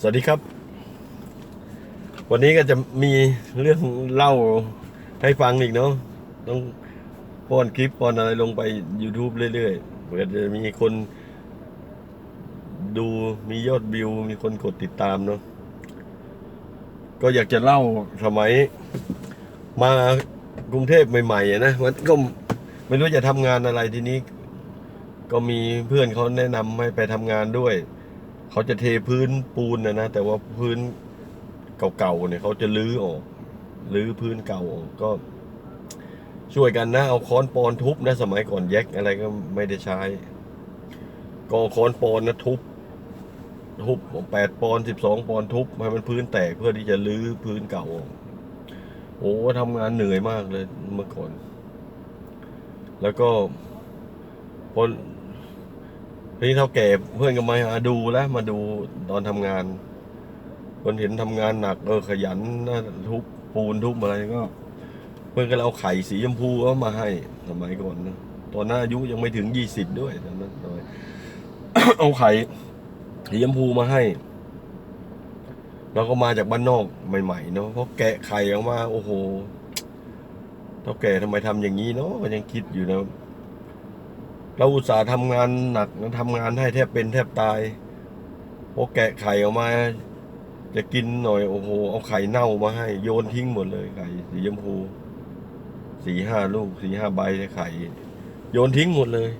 สวัสดีครับ วันนี้ก็จะมีเรื่องเล่าให้ฟังอีกเนาะต้องป้อนคลิปป้อนอะไรลงไป YouTube เรื่อยๆเพื่อจะมีคนดูมียอดวิว มีคนกดติดตามเนาะก็อยากจะเล่าสมัยมากรุงเทพใหม่ๆนะมันก็ไม่รู้จะทำงานอะไรทีนี้ ก็มีเพื่อนเขาแนะนำให้ไปทำงานด้วย เขาจะเทพื้นปูนนะนะ แต่ว่าพื้นเก่าๆเนี่ยเขาจะลื้อออกลื้อพื้นเก่าออกก็ ช่วยกันนะ เอาค้อนปอนทุบนะ สมัยก่อนแยกอะไรก็ไม่ได้ใช้ ก็เอาค้อนปอนนะทุบทุบแปดปอนสิบสองปอนทุบให้มันพื้นแตกเพื่อที่จะลื้อพื้นเก่าออกโอ้ทำงานเหนื่อยมากเลยเมื่อก่อน แล้วก็พอ ทีนี้เท่าแก่เพื่อนก็มาดูแล้วมาดูตอนทำงาน คนเห็นทำงานหนักเออขยันนะทุบปูนทุบอะไรก็ เพื่อนก็เลยเอาไข่สีชมพูเอามาให้สมัยก่อนนะตอนนั้นอายุยังไม่ถึงยี่สิบด้วยตอนนั้นเอาไข่สีชมพูมาให้แล้วก็มาจากบ้านนอกใหม่ๆเนาะเพราะแกะไข่ออกมา โอ้โหเท่าแก่ทำไมทำอย่างนี้เนาะก็ยังคิดอยู่นะ เราอุตส่าห์ทำงานหนักทำงานให้แทบเป็นแทบตายพอแกะไข่ออกมา จะกินหน่อยโอ้โหเอาไข่เน่ามาให้ โยนทิ้งหมดเลยไข่สีชมพูสี่ห้าลูกสี่ห้าใบไข่ โยนทิ้งหมดเลย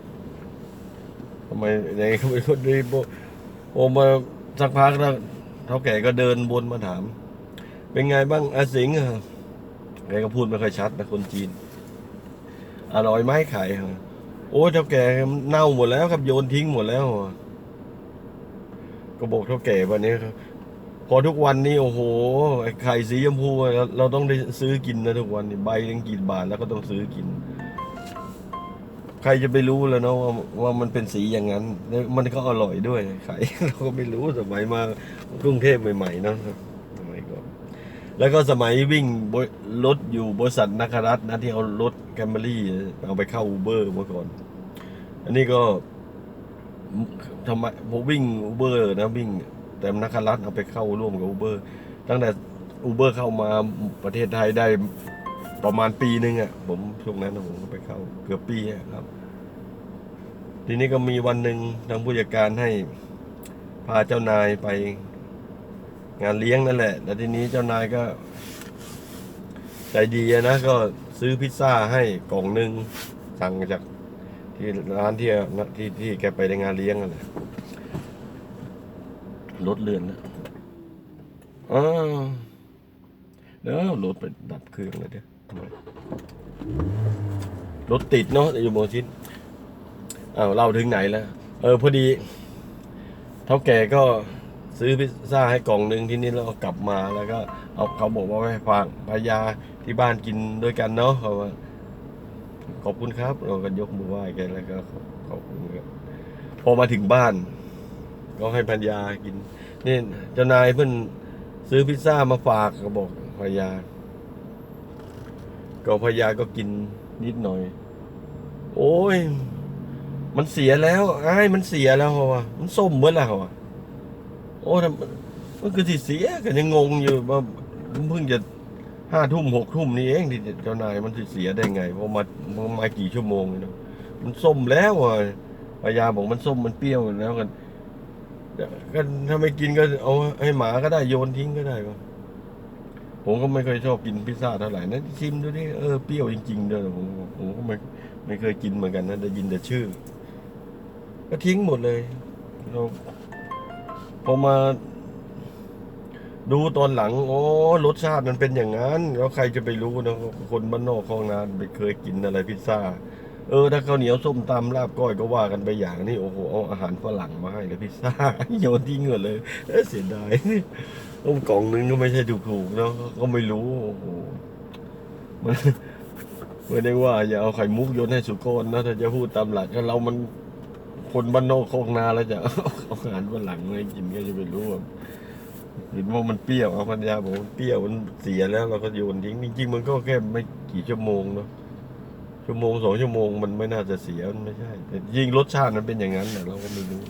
ทำไมไหนเขาเป็นคนดีโอมาสักพักแล้วเท่าแก่ก็เดินวนมาถาม เป็นไงบ้างอาสิงอะแกก็พูดไม่ค่อยชัดนะคนจีน อร่อยไหมไข่ โอ้ยเท่าแก่เน่าหมดแล้วครับโยนทิ้งหมดแล้วอะก็บอกเท่าแก่วันนี้ครับพอทุกวันนี้โอ้โหไข่สีชมพูเราเราต้องได้ซื้อกินนะทุกวันนี้ใบหนึงกี่บาทแล้วก็ต้องซื้อกิน ใครจะไปรู้แล้วเนาะว่าว่ามันเป็นสีอย่างนั้น แล้วมันก็อร่อยด้วยไข่เราก็ไม่รู้สมัยมากรุงเทพใหม่ๆเนาะสมัยก่อน แล้วก็สมัยวิ่งรถอยู่บริษัทนักรัฐนะที่เอารถแคมเบรี่เอาไปเข้าอูเบอร์เมื่อก่อน อันนี้ก็ทำไมผมวิ่งอูเบอร์นะวิ่ง แต่นักรัฐเอาไปเข้าร่วมกับอูเบอร์ตั้งแต่อูเบอร์เข้ามาประเทศไทยได้ประมาณปีนึงอะ ผมช่วงนั้นผมก็ไปเข้า เกือบปีครับ ทีนี้ก็มีวันหนึ่งทางผู้จัดการให้พาเจ้านายไป งานเลี้ยงนั่นแหละ แล้วทีนี้เจ้านายก็ ใจดีนะก็ซื้อพิซซ่าให้กล่องหนึ่งสั่งจากที่ร้านที่ที่ที่แกไปในงานเลี้ยงนั่นแหละรถเลื่อนนะอ้าวเดี๋ยวรถไปดับเครื่องเลยเดี๋ยวรถติดเนาะอยู่โมชินอ้าวเล่าถึงไหนแล้ว เออพอดี เท่าแก่ก็ ซื้อพิซซ่าให้กล่องหนึ่งที่นี่แล้วก็กลับมาแล้วก็เอาเขาบอกว่าให้ฟังพายาที่บ้านกินด้วยกันเนาะเขาว่าขอบคุณครับ เราก็ยกมือไหว้แกแล้วก็ขอบคุณครับพอมาถึงบ้าน ก็ให้พันยากินนี่เจ้านายเพิ่นซื้อพิซซ่ามาฝากก็บอกพยา ก็พยาก็กินนิดหน่อย โอ้ย มันเสียแล้วไอ้มันเสียแล้วเหรอวะมันส้มเมื่อแล้วเหรอ โอ้ทำมันคือที่เสียกันยังงงอยู่ว่าเพิ่งจะห้าทุ่มหกทุ่มนี่เองที่เจ้านายมันสิเสียได้ไงเพราะมามามากี่ชั่วโมงเนาะมันส้มแล้วอะพยาบอกมันส้มมันเปรี้ยวแล้วกันก็ถ้าไม่กินก็เอาให้หมาก็ได้โยนทิ้งก็ได้วะผมก็ไม่เคยชอบกินพิซซ่าเท่าไหร่นะชิมดูดิเออเปรี้ยวจริงๆเด้อผมผมก็ไม่ไม่เคยกินเหมือนกันนะได้ยินแต่ชื่อ ก็ทิ้งหมดเลยเรา พอมาดูตอนหลัง โอ้รสชาติมันเป็นอย่างนั้น แล้วใครจะไปรู้นะคนบ้านนอกคลองนาไปเคยกินอะไรพิซซ่า เออ ถ้าข้าวเหนียวส้มตำลาบก้อยก็ว่ากันไปอย่างนี่โอ้โหเอาอาหารฝรั่งมาให้เลยพิซซ่าโยนทิ้งหมดเลยเเสียดายต้มกล่องนึงก็ไม่ใช่ถูกๆเนาะก็ไม่รู้โอ้โหมันไม่ได้ว่าอย่าเอาไข่มุกโยนให้สุกรนะถ้าจะพูดตามหลักเรามัน คนบ้านนอกคลองนาแล้วจะเอาอาหารฝรั่งมาให้กินก็จะไม่รู้ว่าเห็นว่ามันเปรี้ยวเอาพันยาบอกมันเปรี้ยวมันเสียแล้วเราก็โยนทิ้งจริงๆมันก็แค่ไม่กี่ชั่วโมงเนาะชั่วโมงสองชั่วโมงมันไม่น่าจะเสียมันไม่ใช่แต่ยิ่งรสชาติมันเป็นอย่างนั้นนะเราก็ไม่รู้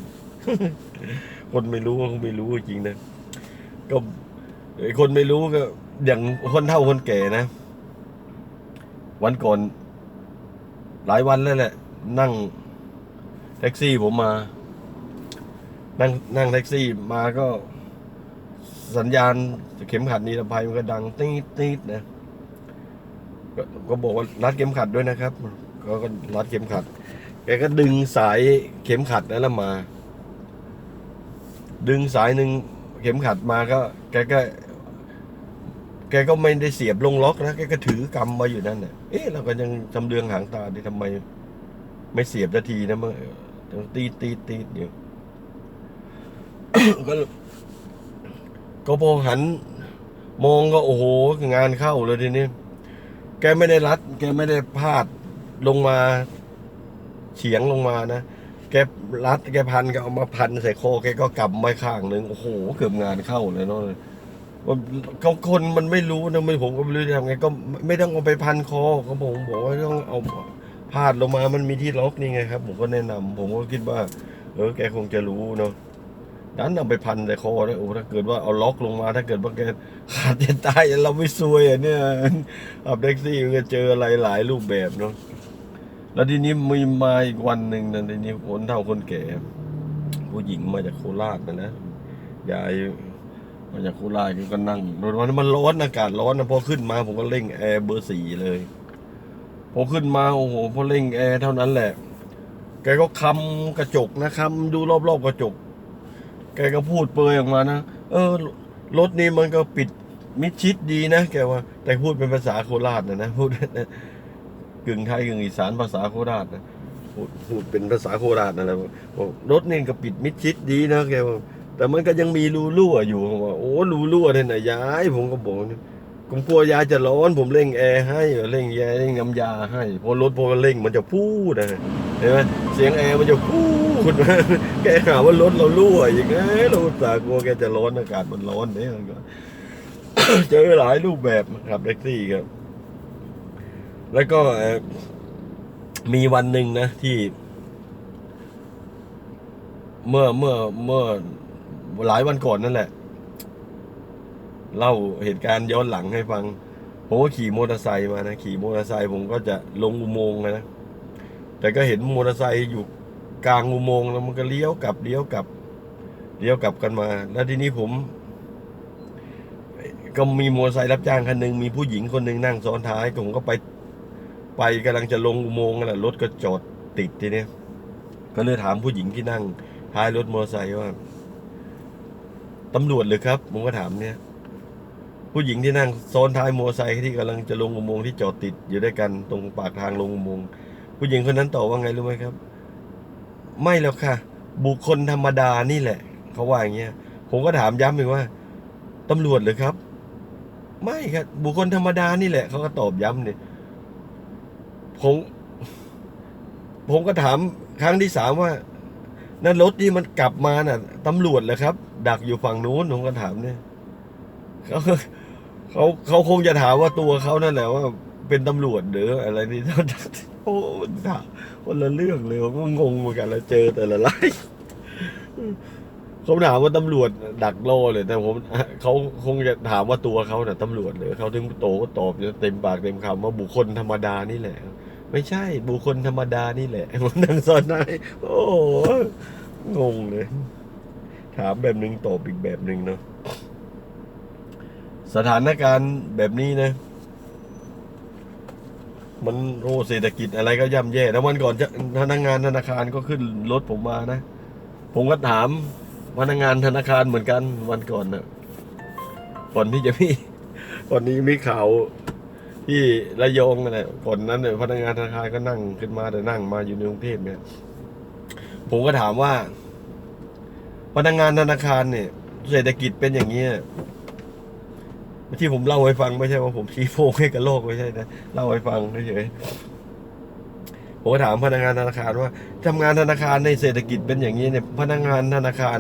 คนไม่รู้ก็ไม่รู้จริงนะก็คนไม่รู้ก็ อย่างคนเฒ่าคนแก่นะ วันก่อนหลายวันแล้วแหละ นั่ง ท็กซี่ผมมา นั่งนั่งแท็กซี่มาก็สัญญาณเข็มขัดนิรภัยมันก็ดังตีดตีดนะกก็บอกว่ารัดเข็มขัดด้วยนะครับก็ก็รัดเข็มขัด แกก็ดึงสายเข็มขัดนั้นล้วมา ดึงสายหนึ่งเข็มขัดมาก็ แกก็ แกก็ไม่ได้เสียบลงล็อกนะแกก็ถือกำมาอยู่นั่นน่ะเอ๊ะเราก็ยังจำเรืองหางตาดิทำไม ไม่เสียบนาทีนะมัน ยังตีตีตีอยู่ ก็ก็พอหัน มองก็โอ้โห งานเข้าเลยทีนี้ แกไม่ได้รัด แกไม่ได้พาดลงมาเฉียงลงมานะ แกรัดแกพันก็เอามาพันใส่คอแกก็กำไว้ข้างหนึ่งโอ้โห เกือบงานเข้าเลยเนาะว่าเขาคนมันไม่รู้นะไม่ผมก็ไม่รู้จะทำไงก็ไม่ต้องเอาไปพันคอเขาผมบอกว่าต้องเอา พาดลงมามันมีที่ล็อกนี่ไงครับ ผมก็แนะนำผมก็คิดว่า เออแกคงจะรู้เนาะดันเอาไปพันใส่คอแล้วโอ้ถ้าเกิดว่าเอาล็อกลงมาถ้าเกิดว่าแกขาดจะตายเราไม่ซวยอะเนี่ยขับแท็กซี่ก็เจออะไรหลายรูปแบบเนาะแล้วทีนี้มีมาอีกวันหนึ่งนะทีนี้คนเฒ่าคนแก่ ผู้หญิงมาจากโคราชนะนะยายมาจากโคราชก็นั่งรถวันนั้นมันร้อนอากาศร้อนนะพอขึ้นมาผมก็เร่งแอร์เบอร์สี่เลย พอขึ้นมาโอ้โหพอเร่งแอร์เท่านั้นแหละ แกก็คำกระจกนะคำดูรอบๆกระจก แกก็พูดเปยออกมานะ เออ รถนี้มันก็ปิดมิดชิดดีนะ แกว่า แต่พูดเป็นภาษาโคราชนะนะพูดกึ่งไทยกึ่งอีสานภาษาโคราชนะพูดพูดเป็นภาษาโคราชนะนะบอกรถนี่ก็ปิดมิดชิดดีนะแกบอกแต่มันก็ยังมีรูรั่วอยู่ผมว่าโอ้รูรั่วเนี่ยนะยายผมก็บอก ผมกลัวยายจะร้อนผมเร่งแอร์ให้เร่งแอร์เร่งน้ำยาให้พอรถพอเร่งมันจะพูดนะเห็นไหมเสียงแอร์มันจะพูดมาแกหาว่ารถเรารั่วอย่างไงเราตากลัวแกจะร้อนอากาศมันร้อนเนี่ยก็เจอหลายรูปแบบขับแท็กซี่ครับ แล้วก็มีวันหนึ่งนะที่ เมื่อเมื่อเมื่อหลายวันก่อนนั่นแหละ เล่าเหตุการณ์ย้อนหลังให้ฟังผมก็ขี่มอเตอร์ไซค์มานะขี่มอเตอร์ไซค์ผมก็จะลงอุโมงค์นะแต่ก็เห็นมอเตอร์ไซค์อยู่กลางอุโมงค์แล้วมันก็เลี้ยวกลับเลี้ยวกลับเลี้ยวกลับกันมา แล้วทีนี้ผม ก็มีมอเตอร์ไซค์รับจ้างคันหนึ่งมีผู้หญิงคนหนึ่งนั่งซ้อนท้ายผมก็ไป ไปกำลังจะลงอุโมงค์นั่นแหละรถก็จอดติดทีนี้ก็เลยถามผู้หญิงที่นั่งท้ายรถมอเตอร์ไซค์ว่าตำรวจหรือครับผมก็ถามเนี่ย ผู้หญิงที่นั่งซ้อนท้ายมอเตอร์ไซค์ที่กำลังจะลงอุโมงค์ที่จอดติดอยู่ด้วยกันตรงปากทางลงอุโมงค์ผู้หญิงคนนั้นตอบว่าไงรู้ไหมครับ ไม่แล้วค่ะ บุคคลธรรมดานี่แหละเขาว่าอย่างเงี้ยผมก็ถามย้ำอีกว่าตำรวจหรือครับ ไม่ครับ บุคคลธรรมดานี่แหละเขาก็ตอบย้ำเนี่ยผมผมก็ถามครั้งที่สามว่านั่นรถที่มันกลับมาน่ะตำรวจเหรอครับ ดักอยู่ฝั่งนู้นผมก็ถามเนี่ยเขา เขาเขาคงจะถามว่าตัวเขานั่นแหละว่าเป็นตำรวจหรืออะไรนี่โอ้ถามคนละเรื่องเลยผมก็งงเหมือนกันแล้วเจอแต่ละไล่เขาถามว่าตำรวจดักล่อเลย แต่ผมเขาคงจะถามว่าตัวเขาน่ะตำรวจหรือเขาถึงโตก็ตอบเต็มปากเต็มคำว่าบุคคลธรรมดานี่แหละ ไม่ใช่ บุคคลธรรมดานี่แหละผมนั่งซ้อนได้โอ้งงเลย ถามแบบหนึ่งตอบอีกแบบหนึ่งเนาะ สถานการณ์แบบนี้นะ มันโอ้เศรษฐกิจอะไรก็ย่ำแย่แล้ววันก่อนพนักงานธนาคารก็ขึ้นรถผมมานะ ผมก็ถามพนักงานธนาคารเหมือนกันวันก่อนนะก่อนที่จะมีก่อนนี้มีข่าวที่ระยองนั่นแหละก่อนนั้นเนี่ยพนักงานธนาคารก็นั่งขึ้นมาแต่นั่งมาอยู่ในกรุงเทพเนี่ย ผมก็ถามว่า พนักงานธนาคารเนี่ย เศรษฐกิจเป็นอย่างนี้ ที่ผมเล่าให้ฟังไม่ใช่ว่าผมชี้โพงให้กับโลกไม่ใช่นะเล่าให้ฟังเฉยๆผมก็ถามพนักงานธนาคารว่าทำงานธนาคารในเศรษฐกิจเป็นอย่างนี้เนี่ย พนักงานธนาคาร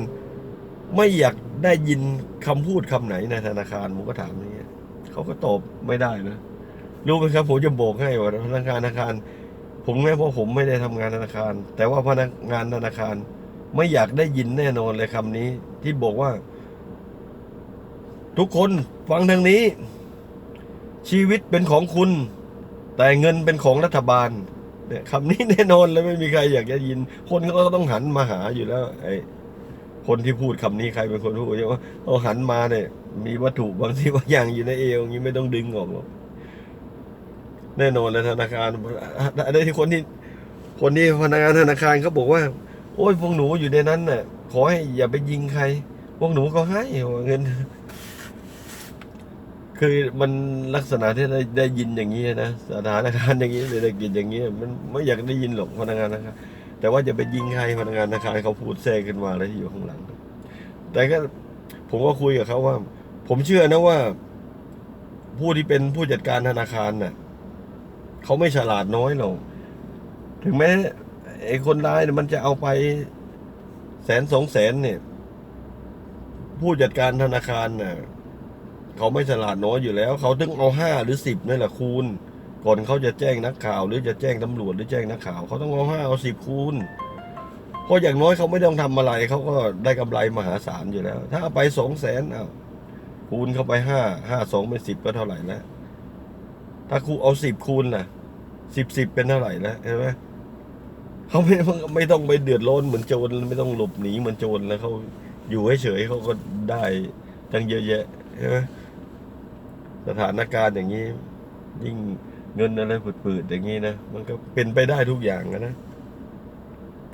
ไม่อยากได้ยินคำพูดคำไหนในธนาคารผมก็ถามอย่างเงี้ยเขาก็ตอบไม่ได้นะรู้ไหมครับผมจะบอกให้ว่าพนักงานธนาคาร ผมแม้เพราะผมไม่ได้ทำงานธนาคาร แต่ว่าพนักงานธนาคาร ไม่อยากได้ยินแน่นอนเลยคำนี้ ที่บอกว่า ทุกคนฟังทางนี้ ชีวิตเป็นของคุณ แต่เงินเป็นของรัฐบาลเนี่ยคำนี้แน่นอนเลยไม่มีใครอยากจะยิน คนก็ต้องหันมาหาอยู่แล้ว ไอ้คนที่พูดคำนี้ใครเป็นคนพูดว่าเอาหันมาเนี่ย มีวัตถุบางที่บางอย่างอยู่ในเอวอย่างนี้ไม่ต้องดึงออกหรอกแน่นอนเลยธนาคารอะไรที่คนที่ คนที่พนักงานธนาคารเขาบอกว่า โอ้ยพวกหนูอยู่ในนั้นน่ะ ขอให้อย่าไปยิงใคร พวกหนูก็ให้เงิน คือมันลักษณะที่ได้ได้ยินอย่างนี้นะสถานการณ์อย่างนี้เศรษฐกิจอย่างนี้มันไม่อยากได้ยินหรอกพนักงานนะครับแต่ว่าจะไปยิงใครพนักงานธนาคารเขาพูดแทรกขึ้นมาแล้วที่อยู่ข้างหลัง แต่ก็ผมก็คุยกับเขาว่า ผมเชื่อนะว่า ผู้ที่เป็นผู้จัดการธนาคารน่ะเขาไม่ฉลาดน้อยหรอกถึงแม้ไอ้คนร้ายมันจะเอาไปแสนสองแสนเนี่ย ผู้จัดการธนาคารน่ะ เขาไม่ฉลาดน้อยอยู่แล้ว เขาต้องเอาห้าหรือสิบนี่แหละคูณ ก่อนเขาจะแจ้งนักข่าว หรือจะแจ้งตำรวจหรือแจ้งนักข่าว เขาต้องเอาห้าเอาสิบคูณเพราะอย่างน้อยเขาไม่ต้องทำอะไรเขาก็ได้กำไรมหาศาลอยู่แล้ว ถ้าเอาไปสองแสนเอาคูณเข้าไปห้าห้าสองเป็นสิบก็เท่าไหร่แล้วถ้าครูเอาสิบคูณน่ะสิบสิบเป็นเท่าไหร่แล้วเห็นไหมเขาไม่ไม่ต้องไปเดือดร้อนเหมือนโจรไม่ต้องหลบหนีเหมือนโจรแล้วเขาอยู่เฉยๆเขาก็ได้ตั้งเยอะแยะใช่ไหม สถานการณ์อย่างนี้ ยิ่งเงินอะไรปืดๆอย่างนี้นะมันก็เป็นไปได้ทุกอย่างนะ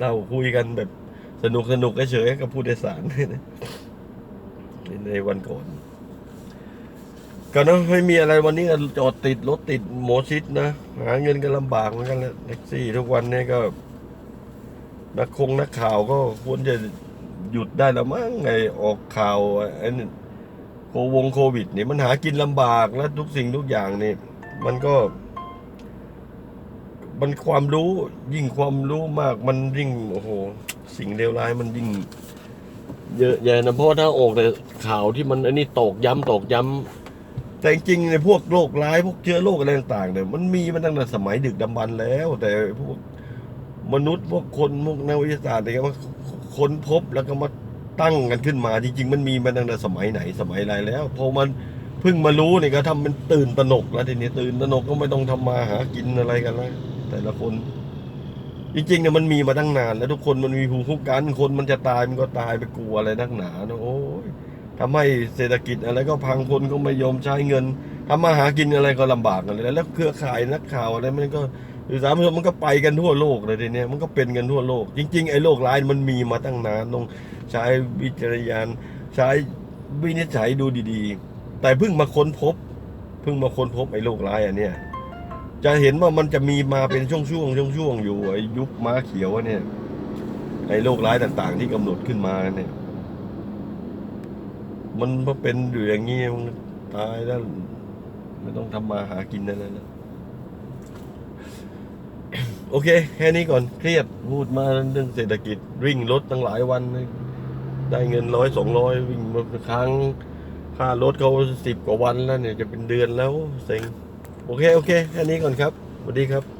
เราคุยกันแบบสนุกสนุกเฉยๆกับผู้โดยสารนะในวันก่อนก็นะไม่มีอะไรวันนี้ก็จอดติดรถติดหมอชิดนะหาเงินกันลำบากเหมือนกันแหละแท็กซี่ทุกวันนี้ก็ นักคงนักข่าวก็ควรจะหยุดได้แล้วมั้งไงออกข่าวไอ้นี่ โควงโควิดนี่มันหากินลำบากแล้วทุกสิ่งทุกอย่างนี่มันก็ มันความรู้ยิ่งความรู้มาก มันยิ่งโอ้โห สิ่งเลวร้ายมันยิ่ง เยอะแยะนะเพราะว่าถ้าออกแต่ข่าวที่มันอันนี้ตอกย้ำตอกย้ำแต่จริงในพวกโรคร้ายพวกเชื้อโรคอะไรต่างๆเนี่ยมันมีมาตั้งแต่สมัยดึกดำบรรพ์แล้ว แต่พวกมนุษย์พวกคนพวกนักวิทยาศาสตร์เนี่ยมาค้นพบแล้วก็มา ตั้งกันขึ้นมาจริง ๆ มันมีมาตั้งแต่สมัยไหนสมัยไรแล้วพอมันเพิ่งมารู้เนี่ยก็ทำเป็นตื่นตระหนกแล้วทีนี้ตื่นตระหนกก็ไม่ต้องทำมาหากินอะไรกันแล้วแต่ละคน จริงๆเนี่ยมันมีมาตั้งนาน แล้วทุกคนมันมีภูมิคุ้มกันคนมันจะตายมันก็ตายไปกลัวอะไรนักหนานะโอ้ยทำให้เศรษฐกิจอะไรก็พังคนก็ไม่ยอมใช้เงินทำมาหากินอะไรก็ลำบากกันเลยแล้วเครือข่ายนักข่าวอะไรมันก็หรือสามมันก็ไปกันทั่วโลกเลยทีเนี้ยมันก็เป็นกันทั่วโลก จริง ๆ ไอ้โรคร้ายมันมีมาตั้งนานต้อง ใช้วิจารณญาณใช้วินิจฉัยดูดีๆ แต่เพิ่งมาค้นพบ เพิ่งมาค้นพบไอ้โรคร้ายอันเนี้ยจะเห็นว่ามันจะมีมาเป็นช่วงๆช่วงๆอยู่ไอ้ยุคม้าเขียวเนี่ยไอ้โรคร้ายต่างๆ ที่กำหนดขึ้นมาเนี่ย มันมาเป็นอยู่อย่างนี้มันตายแล้ว ไม่ต้องทำมาหากินอะไรแล้วโอเค แค่นี้ก่อนเครียดพูดมาเรื่องเศรษฐกิจวิ่งรถตั้งหลายวัน ได้เงินร้อยสองร้อยวิ่งมาค้างค่ารถเขาสิบกว่าวันแล้วเนี่ยจะเป็นเดือนแล้วเซ็งโอเค โอเค แค่นี้ก่อนครับสวัสดีครับ